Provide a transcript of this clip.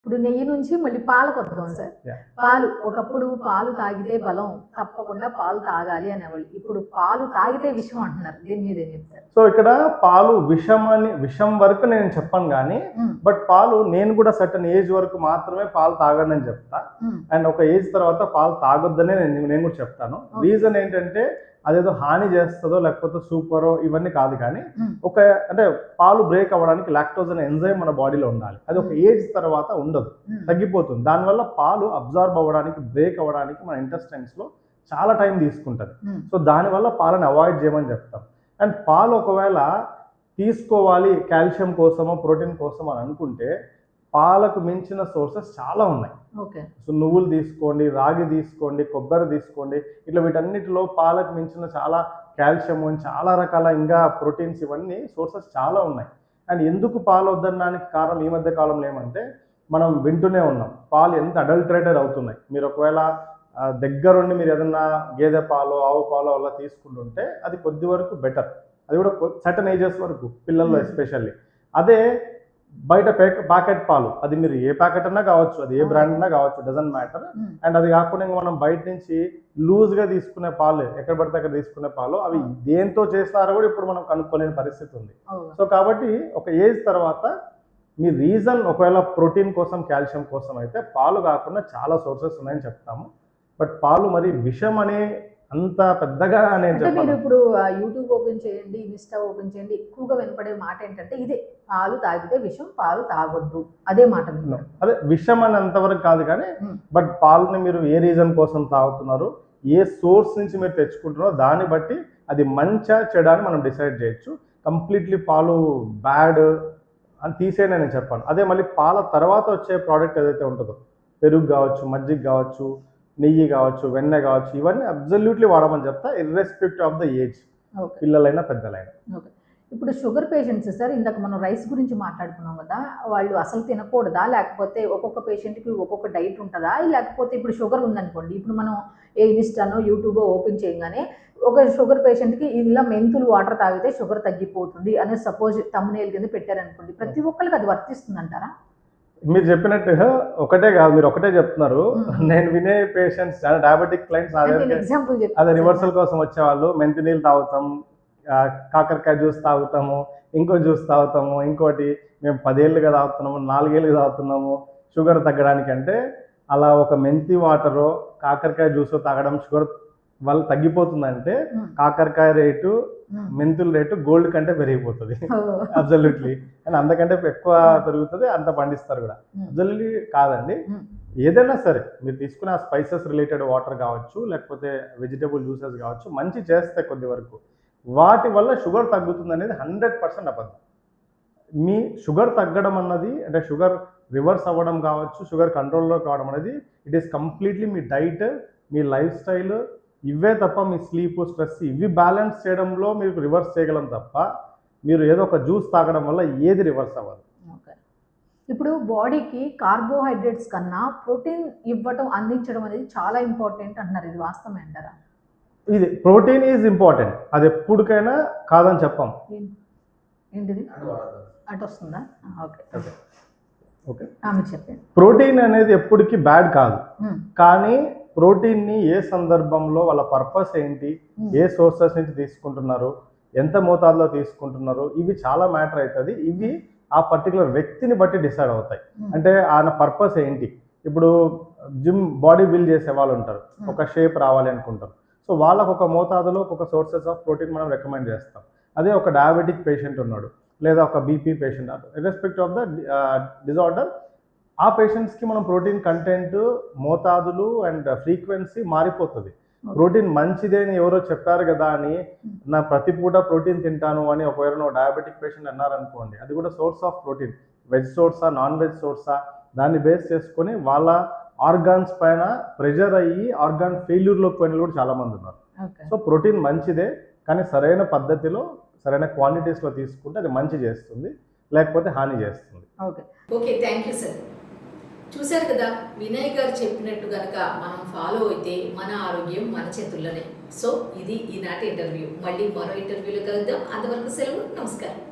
ఇప్పుడు నెయ్యి నుంచి మళ్ళీ పాలకు వద్దాం సార్. పాలు ఒకప్పుడు పాలు తాగితే బలం తప్పకుండా పాలు తాగాలి అనేవాళ్ళు. ఇప్పుడు పాలు తాగితే విషం అంటున్నారు. దీని మీద ఏం చెప్తారు? సో ఇక్కడ పాలు విషం అని విషం వరకు నేను చెప్పను కానీ బట్ పాలు నేను కూడా సర్టన్ ఏజ్ వరకు మాత్రమే పాలు తాగండి అని చెప్తా. అండ్ ఒక ఏజ్ తర్వాత పాలు తాగొద్దనే నేను నేను కూడా చెప్తాను. రీజన్ ఏంటంటే అదేదో హాని చేస్తుందో లేకపోతే సూపరో ఇవన్నీ కాదు కానీ ఒక అంటే పాలు బ్రేక్ అవ్వడానికి లాక్టోజ్ అనే ఎంజైమ్ మన బాడీలో ఉండాలి. అది ఒక ఏజ్ తర్వాత ఉండదు. తగ్గిపోతుంది. దానివల్ల పాలు అబ్జార్బ్ అవ్వడానికి బ్రేక్ అవ్వడానికి మన intestines లో చాలా టైం తీసుకుంటుంది. సో దానివల్ల పాలను అవాయిడ్ చేయమని చెప్తాం. అండ్ పాలు ఒకవేళ తీసుకోవాలి కాల్షియం కోసమో ప్రోటీన్ కోసం అని అనుకుంటే పాలకు మించిన సోర్సెస్ చాలా ఉన్నాయి. ఓకే. సో నువ్వులు తీసుకోండి రాగి తీసుకోండి కొబ్బరి తీసుకోండి ఇట్లా వీటన్నిటిలో పాలకు మించిన చాలా కాల్షియం చాలా రకాల ఇంకా ప్రోటీన్స్ ఇవన్నీ సోర్సెస్ చాలా ఉన్నాయి. అండ్ ఎందుకు పాలు వద్దనడానికి కారణం ఈ మధ్య కాలంలో ఏమంటే మనం వింటూనే ఉన్నాం. పాలు ఎంత అడల్టరేటెడ్ అవుతున్నాయి. మీరు ఒకవేళ దగ్గరుండి మీరు ఏదన్నా గేదె పాలు ఆవు పాలు అలా తీసుకుంటుంటే అది కొద్ది వరకు బెటర్. అది కూడా సర్టన్ ఏజెస్ వరకు పిల్లల్లో Hmm. ఎస్పెషల్లీ అదే బయట ప్యాకెట్ పాలు. అది మీరు ఏ ప్యాకెట్ అన్నా కావచ్చు అది ఏ. బ్రాండ్ అన్నా కావచ్చు డజన్ మ్యాటర్ అండ్ అది కాకుండా మనం బయట నుంచి లూజ్గా తీసుకునే పాలు ఎక్కడ పడితే అక్కడ తీసుకునే పాలు అవి దేంతో చేస్తారో కూడా ఇప్పుడు మనం కనుక్కోలేని పరిస్థితి ఉంది. సో కాబట్టి ఒక ఏజ్ తర్వాత మీ రీజన్ ఒకవేళ ప్రోటీన్ కోసం కాల్షియం కోసం అయితే పాలు కాకుండా చాలా సోర్సెస్ ఉన్నాయని చెప్తాము. బట్ పాలు మరి విషం అనే అంత పెద్దగా నేను మీరు ఇప్పుడు యూట్యూబ్ ఓపెన్ చేయండి ఇన్స్టా ఓపెన్ చేయండి ఎక్కువగా వినపడే మాట ఏంటంటే ఇదే పాలు తాగితే విషం పాలు తాగొద్దు. అదే మాట అదే విషం అని అంతవరకు కాదు కానీ Hmm. బట్ పాలని మీరు ఏ రీజన్ కోసం తాగుతున్నారు ఏ సోర్స్ నుంచి మీరు తెచ్చుకుంటున్నారో దాన్ని బట్టి అది మంచా చెడా అని మనం డిసైడ్ చేయొచ్చు. కంప్లీట్లీ పాలు బ్యాడ్ అని తీసేయని నేను చెప్పాను. అదే మళ్ళీ పాల తర్వాత వచ్చే ప్రోడక్ట్ ఏదైతే ఉంటుందో పెరుగు కావచ్చు మజ్జిగ కావచ్చు నెయ్యి కావచ్చు వెన్నె కావచ్చు ఇవన్నీ అబ్జల్యూట్లీ వాడమని చెప్తా ఇర్రెస్పెక్టివ్ ఆఫ్ ద ఏజ్ పిల్లలైనా పెద్దలైనా. ఓకే. ఇప్పుడు షుగర్ పేషెంట్స్ సార్ ఇందాక మనం రైస్ గురించి మాట్లాడుకున్నాం కదా వాళ్ళు అసలు తినకూడదా? లేకపోతే ఒక్కొక్క పేషెంట్కి ఒక్కొక్క డైట్ ఉంటుందా? లేకపోతే ఇప్పుడు షుగర్ ఉందనుకోండి ఇప్పుడు మనం ఏ ఇన్స్టానో యూట్యూబో ఓపెన్ చేయగానే ఒక షుగర్ పేషెంట్కి ఇలా మెంతులు వాటర్ తాగితే షుగర్ తగ్గిపోతుంది అనే సపోజ్ తమ్మునేల్ కింద పెట్టారనుకోండి ప్రతి ఒక్కరికి అది వర్తిస్తుంది అంటారా మీరు చెప్పినట్టు ఒకటే కాదు మీరు ఒకటే చెప్తున్నారు. నేను వినే పేషెంట్స్ చాలా డయాబెటిక్ క్లయింట్స్ అదే రివర్సల్ కోసం వచ్చేవాళ్ళు. మెంతి నీళ్ళు తాగుతాం కాకరకాయ జ్యూస్ తాగుతాము ఇంకో జ్యూస్ తాగుతాము ఇంకోటి మేము పదేళ్ళుగా తాగుతున్నాము నాలుగేళ్ళుగా తాగుతున్నాము. షుగర్ తగ్గడానికి అంటే అలా ఒక మెంతి వాటరు కాకరకాయ జ్యూస్ తాగడం షుగర్ వల్ల తగ్గిపోతుందంటే కాకరకాయ రేటు మెంతుల రేటు గోల్డ్ కంటే పెరిగిపోతుంది. అబ్జల్యూట్లీ అండ్ అంతకంటే ఎక్కువ పెరుగుతుంది అంత పండిస్తారు కూడా. అబ్జల్యూట్లీ కాదండి. ఏదైనా సరే మీరు తీసుకున్న స్పైసెస్ రిలేటెడ్ వాటర్ కావచ్చు లేకపోతే వెజిటేబుల్ జ్యూసెస్ కావచ్చు మంచి చేస్తే కొద్ది వరకు వాటి వల్ల షుగర్ తగ్గుతుంది అనేది హండ్రెడ్ పర్సెంట్ అబద్ధం. మీ షుగర్ తగ్గడం అన్నది అంటే షుగర్ రివర్స్ అవ్వడం కావచ్చు షుగర్ కంట్రోల్లో కావడం అనేది ఇట్ ఈస్ కంప్లీట్లీ మీ డైట్ మీ లైఫ్ స్టైల్ ఇవే తప్ప మీ స్లీప్ స్ట్రెస్ ఇవి బ్యాలెన్స్ చేయడంలో మీరు రివర్స్ చేయగలం తప్ప మీరు ఏదో ఒక జ్యూస్ తాగడం వల్ల ఏది రివర్స్ అవ్వదు. ఓకే. ఇప్పుడు బాడీకి కార్బోహైడ్రేట్స్ కన్నా ప్రోటీన్ ఇవ్వటం అందించడం అనేది చాలా ఇంపార్టెంట్ అంటున్నారు. ఇది వాస్తవం అంటారా? ఇది ప్రోటీన్ ఈజ్ ఇంపార్టెంట్ అది ఎప్పటికైనా కాదని చెప్పాం. ఏంటిది? అటు వస్తుందా? ఓకే. Okay okay. ఆ, మీరు చెప్పండి. ప్రోటీన్ అనేది ఎప్పటికీ బ్యాడ్ కాదు. కానీ ప్రోటీన్ని ఏ సందర్భంలో వాళ్ళ పర్పస్ ఏంటి ఏ సోర్సెస్ నుంచి తీసుకుంటున్నారు ఎంత మోతాదులో తీసుకుంటున్నారు ఇవి చాలా మ్యాటర్ అవుతుంది ఇవి ఆ పర్టికులర్ వ్యక్తిని బట్టి డిసైడ్ అవుతాయి. అంటే ఆయన పర్పస్ ఏంటి? ఇప్పుడు జిమ్ బాడీ బిల్డ్ చేసే వాళ్ళు ఉంటారు ఒక షేప్ రావాలి అనుకుంటారు. సో వాళ్ళకు ఒక మోతాదులో ఒక్కొక్క సోర్సెస్ ఆఫ్ ప్రోటీన్ మనం రికమెండ్ చేస్తాం. అదే ఒక డయాబెటిక్ పేషెంట్ ఉన్నాడు లేదా ఒక BP patient irrespective of the disorder ఆ పేషెంట్స్కి మనం ప్రోటీన్ కంటెంట్ మోతాదులు అండ్ ఫ్రీక్వెన్సీ మారిపోతుంది. ప్రోటీన్ మంచిదే అని ఎవరో చెప్పారు కదా అని నా ప్రతి పూట ప్రోటీన్ తింటాను అని ఒకవేళ నువ్వు డయాబెటిక్ పేషెంట్ అన్నారనుకోండి అది కూడా సోర్స్ ఆఫ్ ప్రోటీన్ వెజ్ సోర్సా నాన్ వెజ్ సోర్సా దాన్ని బేస్ చేసుకొని వాళ్ళ ఆర్గాన్స్ పైన ప్రెషర్ అయ్యి ఆర్గాన్ ఫెయిల్యూర్లోకి పోయిన కూడా చాలా మంది ఉన్నారు సో ప్రోటీన్ మంచిదే కానీ సరైన పద్ధతిలో సరైన క్వాంటిటీస్లో తీసుకుంటే అది మంచి చేస్తుంది లేకపోతే హాని చేస్తుంది. Okay. Okay thank you sir చూశారు కదా వినయ్ గారు చెప్పినట్టు కనుక మనం ఫాలో అయితే మన ఆరోగ్యం మన చేతుల్లోనే. సో ఇది ఈనాటి ఇంటర్వ్యూ మళ్ళీ మరో ఇంటర్వ్యూలో కలుద్దాం. అంతవరకు సెలవు. నమస్కారం.